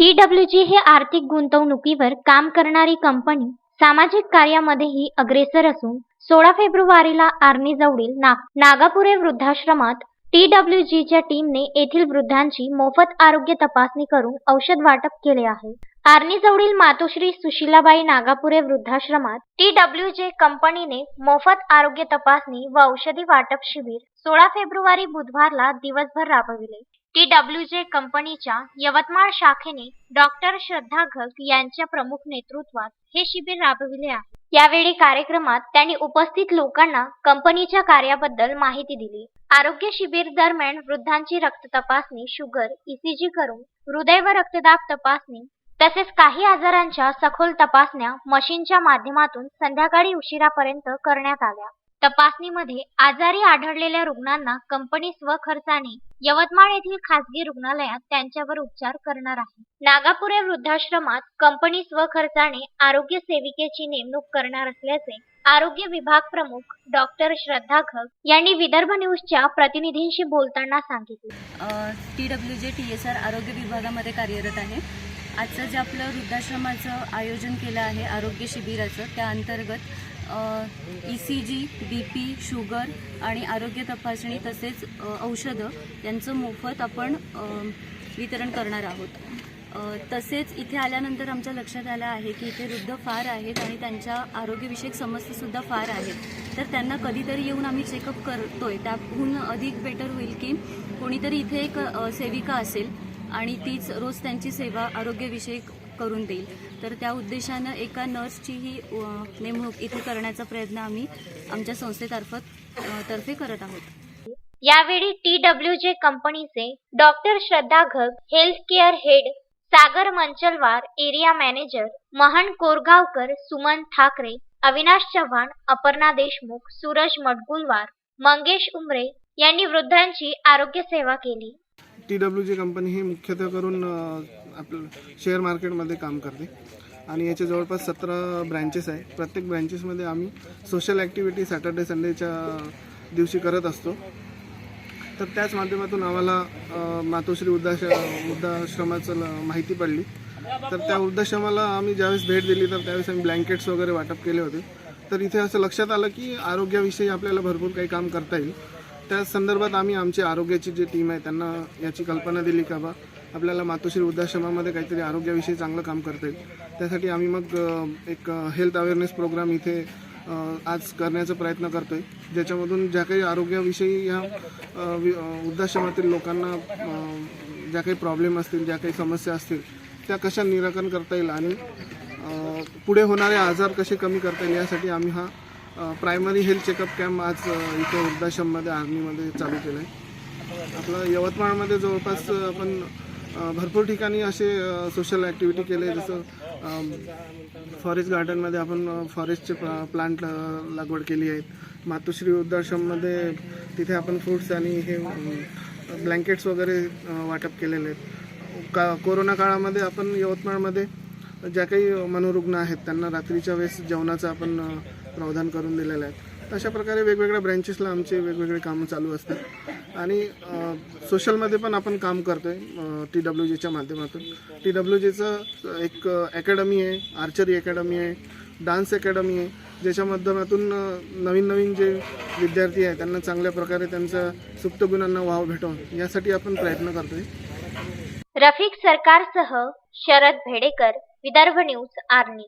T W जी हे आर्थिक गुंतवणुकीवर काम करणारी कंपनी सामाजिक कार्यामध्येही अग्रेसर असून सोळा फेब्रुवारीला आर्णी जवळील ना नागापुरे वृद्धाश्रमात टी डब्ल्यू जीच्या टीमने येथील वृद्धांची मोफत आरोग्य तपासणी करून औषध वाटप केले आहे. आर्नीजवळील मातोश्री सुशीलाबाई नागापुरे वृद्धाश्रमात टी डब्ल्यू जे कंपनीने मोफत आरोग्य तपासणी व औषधी वाटप शिबिर सोळा फेब्रुवारी बुधवारला दिवसभर राबविले. टी डब्ल्यू जे कंपनीच्या यवतमाळ शाखेने डॉक्टर श्रद्धा घग यांच्या प्रमुख नेतृत्वात हे शिबिर राबविले आहे. यावेळी कार्यक्रमात त्यांनी उपस्थित लोकांना कंपनीच्या कार्याबद्दल माहिती दिली. आरोग्य शिबिर दरम्यान वृद्धांची रक्त तपासणी शुगर ईसीजी करून हृदय व रक्तदाब तपासणी तसेच काही आजारांच्या सखोल तपासण्या मशीनच्या माध्यमातून संध्याकाळी उशिरापर्यंत करण्यात आल्या. तपासणीमध्ये आजारी आढळलेल्या रुग्णांना कंपनी स्वखर्चाने यवतमाळ येथील खासगी रुग्णालयात त्यांच्यावर उपचार करणार आहे. नागापुरे वृद्धाश्रमात कंपनी स्वखर्चाने आरोग्य सेविकेची नेमणूक करणार असल्याचे आरोग्य विभाग प्रमुख डॉक्टर श्रद्धा खग यांनी विदर्भ न्यूजच्या प्रतिनिधींशी बोलताना सांगितले. T W J T S R आरोग्य विभागामध्ये कार्यरत आहे. आजचं जे आपलं वृद्धाश्रमाचं आयोजन केलं आहे आरोग्य शिबिराचं त्या अंतर्गत E C G B P sugar आणि आरोग्य तपासणी तसेच औषधं यांचं मोफत आपण वितरण करणार आहोत. तसेच इथे आल्यानंतर आमच्या लक्षात आलं आहे की इथे वृद्ध फार आहेत आणि त्यांच्या आरोग्यविषयक समस्यासुद्धा फार आहेत. तर त्यांना कधीतरी येऊन आम्ही चेकअप करतो आहे त्याहून अधिक बेटर होईल की कोणीतरी इथे एक सेविका असेल आणि तीच रोज त्यांची सेवा आरोग्यविषयक करून देईल. तर त्या उद्देशानं एका नर्सचीही अ, नेमणूक इथे करण्याचा प्रयत्न आम्ही आमच्या संस्थेतर्फत तर्फे करत आहोत. यावेळी टी डब्ल्यू जे कंपनीचे doctor Shraddha Ghag health care head Sagar Manchalwar area manager Mahan Korgaonkar Suman Thackeray Avinash Chavan Aparna Deshmukh Suraj मडगुलवार Mangesh उमरे यांनी वृद्धांची आरोग्य सेवा केली. टी डब्ल्यू जी कंपनी ही मुख्यतः करून आपलं शेअर मार्केटमध्ये काम करते. आणि याचे जवळपास सतरा ब्रँचेस आहे. प्रत्येक ब्रँचेसमध्ये आम्ही सोशल ॲक्टिव्हिटी सॅटर्डे संडेच्या दिवशी करत असतो. तर त्याच माध्यमातून आम्हाला मातोश्री वृद्धाश वृद्धाश्रमाचं माहिती पडली. तर त्या वृद्धाश्रमाला आम्ही ज्यावेळेस भेट दिली तर त्यावेळेस आम्ही ब्लँकेट्स वगैरे वाटप केले होते. तर इथे असं लक्षात आलं की आरोग्याविषयी आपल्याला भरपूर काही काम करता येईल. त्या संदर्भात आम्ही आमची आरोग्याची जी टीम आहे त्यांना याची कल्पना दिली का बा आपल्याला मातोश्री वृद्धाश्रमामध्ये काहीतरी आरोग्याविषयी चांगलं काम करता येईल. त्यासाठी आम्ही मग एक हेल्थ अवेअरनेस प्रोग्राम इथे आज करण्याचा प्रयत्न करतो आहे ज्याच्यामधून ज्या काही आरोग्याविषयी ह्या वृद्धाश्रमातील लोकांना ज्या काही प्रॉब्लेम असतील ज्या काही समस्या असतील त्या कशा निराकरण करता येईल आणि पुढे होणारे आजार कसे कमी करता येईल यासाठी आम्ही हा प्रायमरी हेल्थ चेकअप कॅम्प आज इथं इथे वृद्धाश्रममध्ये आर्मीमध्ये चालू केलं आहे आपलं यवतमाळमध्ये जवळपास आपण भरपूर ठिकाणी असे सोशल ॲक्टिव्हिटी केले जसं फॉरेस्ट गार्डनमध्ये आपण फॉरेस्टचे प्ला प्लांट लागवड केली आहेत मातोश्री वृद्धाश्रममध्ये तिथे आपण फ्रूट्स आणि हे ब्लँकेट्स वगैरे वाटप केलेले आहेत. का कोरोना काळामध्ये आपण यवतमाळमध्ये ज्या काही मनोरुग्ण आहेत त्यांना रात्रीच्या वेळेस जेवणाचं आपण प्रावधान करून दिलेलं आहे. अशा प्रकारे वेगवेगळ्या ब्रँचेसला आमचे वेगवेगळे कामं चालू असतात. आणि सोशलमध्ये पण आपण काम करतो आहे टी डब्ल्यू जीच्या माध्यमातून. टी डब्ल्यू जीचं एक अकॅडमी आहे आर्चरी अकॅडमी आहे डान्स अकॅडमी आहे ज्याच्या माध्यमातून नवीन नवीन जे विद्यार्थी आहे त्यांना चांगल्या प्रकारे त्यांचा सुप्त गुणांना वाव भेटवून यासाठी आपण प्रयत्न करतो आहे रफिक सरकारसह शरद भेडेकर विदर्भ न्यूज आर्नी